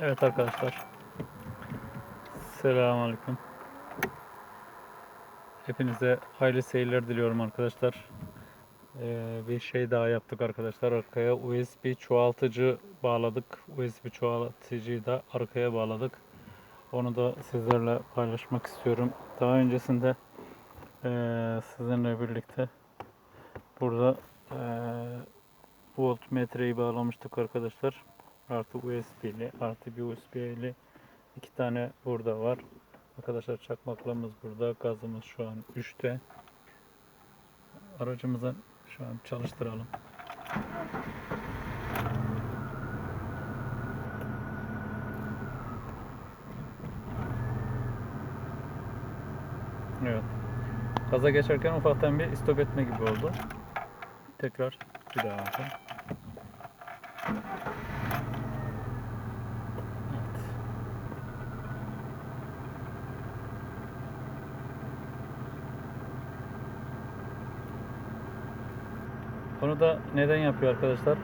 Evet arkadaşlar. Selamünaleyküm. Hepinize hayırlı seyirler diliyorum arkadaşlar. Ee, bir şey daha yaptık arkadaşlar. Arkaya USB çoğaltıcı bağladık. USB çoğaltıcıyı da arkaya bağladık. Onu da sizlerle paylaşmak istiyorum. Daha öncesinde eee, sizinle birlikte burada eee voltmetreyi bağlamıştık arkadaşlar. Artı USB'li, artı bir USB'li iki tane burada var. Arkadaşlar çakmaklamız burada, gazımız şu an 3'te. Aracımızı şu an çalıştıralım. Evet. Gaza geçerken ufaktan bir stop etme gibi oldu. Tekrar bir daha yapalım. Bunu da neden yapıyor arkadaşlar?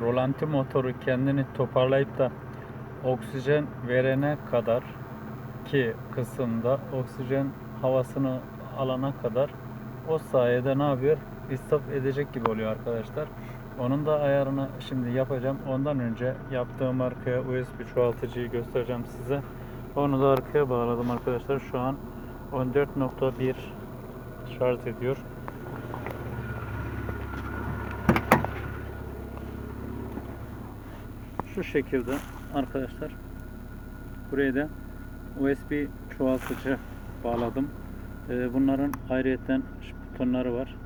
Rolanti motoru kendini toparlayıp da oksijen verene kadar ki kısımda oksijen havasını alana kadar o sayede ne yapıyor? İstop edecek gibi oluyor arkadaşlar. Onun da ayarını şimdi yapacağım. Ondan önce yaptığım arkaya USB çoğaltıcıyı göstereceğim size. Onu da arkaya bağladım arkadaşlar. Şu an 14.1 şarj ediyor. Şu şekilde arkadaşlar. Buraya da USB çoğaltıcı bağladım. Ee, bunların ayrıyetten şu butonları var.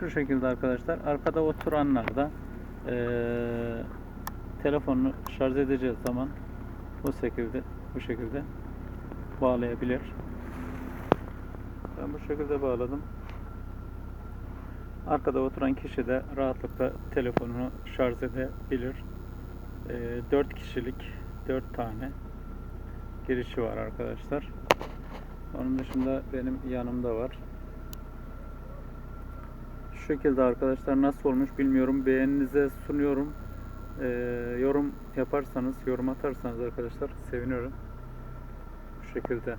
Şu şekilde arkadaşlar. Arkada oturanlar da eee telefonunu şarj edeceğiz zaman bu şekilde bu şekilde bağlayabilir. Ben bu şekilde bağladım. Arkada oturan kişi de rahatlıkla telefonunu şarj edebilir. 4 kişilik 4 tane girişi var arkadaşlar. Onun dışında benim yanımda var. Şu şekilde arkadaşlar nasıl olmuş bilmiyorum. Beğeninize sunuyorum. Ee, yorum yaparsanız, yorum atarsanız arkadaşlar seviniyorum. Bu şekilde.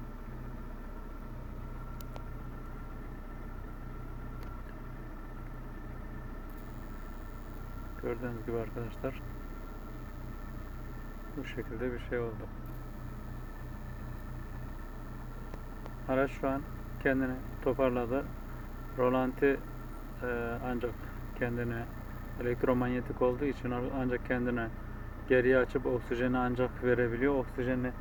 Gördüğünüz gibi arkadaşlar bu şekilde bir şey oldu. Araç şu an kendini toparladı. Rolanti e, ancak kendine elektromanyetik olduğu için ancak kendine geriye açıp oksijeni ancak verebiliyor. Oksijeni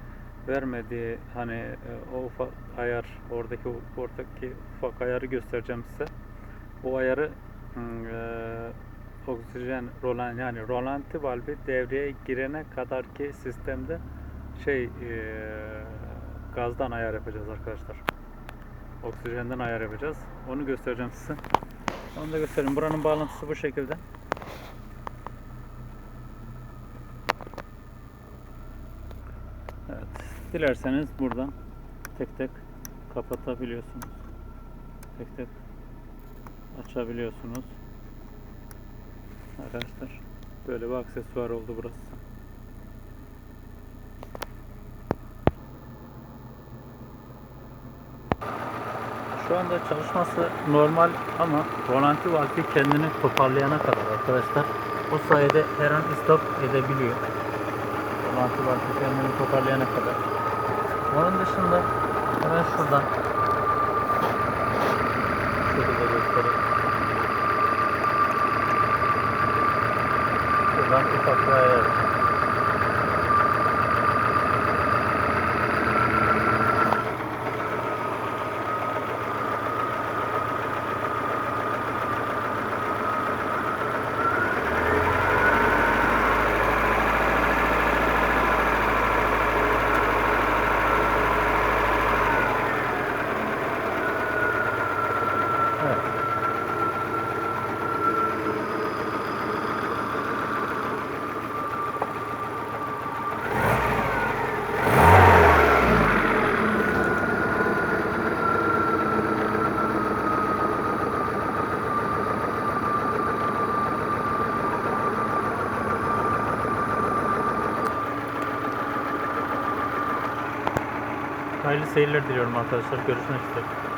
vermediği hani e, o ufak ayar oradaki oradaki ufak ayarı göstereceğim size. O ayarı e, oksijen rolan yani rolanti valvi devreye girene kadar ki sistemde şey e, gazdan ayar yapacağız arkadaşlar. Oksijenden ayar yapacağız. Onu göstereceğim size. Onu da göstereyim. Buranın bağlantısı bu şekilde. Evet. Dilerseniz buradan tek tek kapatabiliyorsunuz. Tek tek açabiliyorsunuz. Arkadaşlar böyle bir aksesuar oldu burası. Şu anda çalışması normal ama rolanti valfi kendini toparlayana kadar arkadaşlar o sayede her an stop edebiliyor. Rolanti valfi kendini toparlayana kadar. Onun dışında hemen şuradan şu şekilde göstereyim. Şuradan ufak bir ayar. Evet. Hayırlı seyirler diliyorum arkadaşlar. Görüşmek üzere.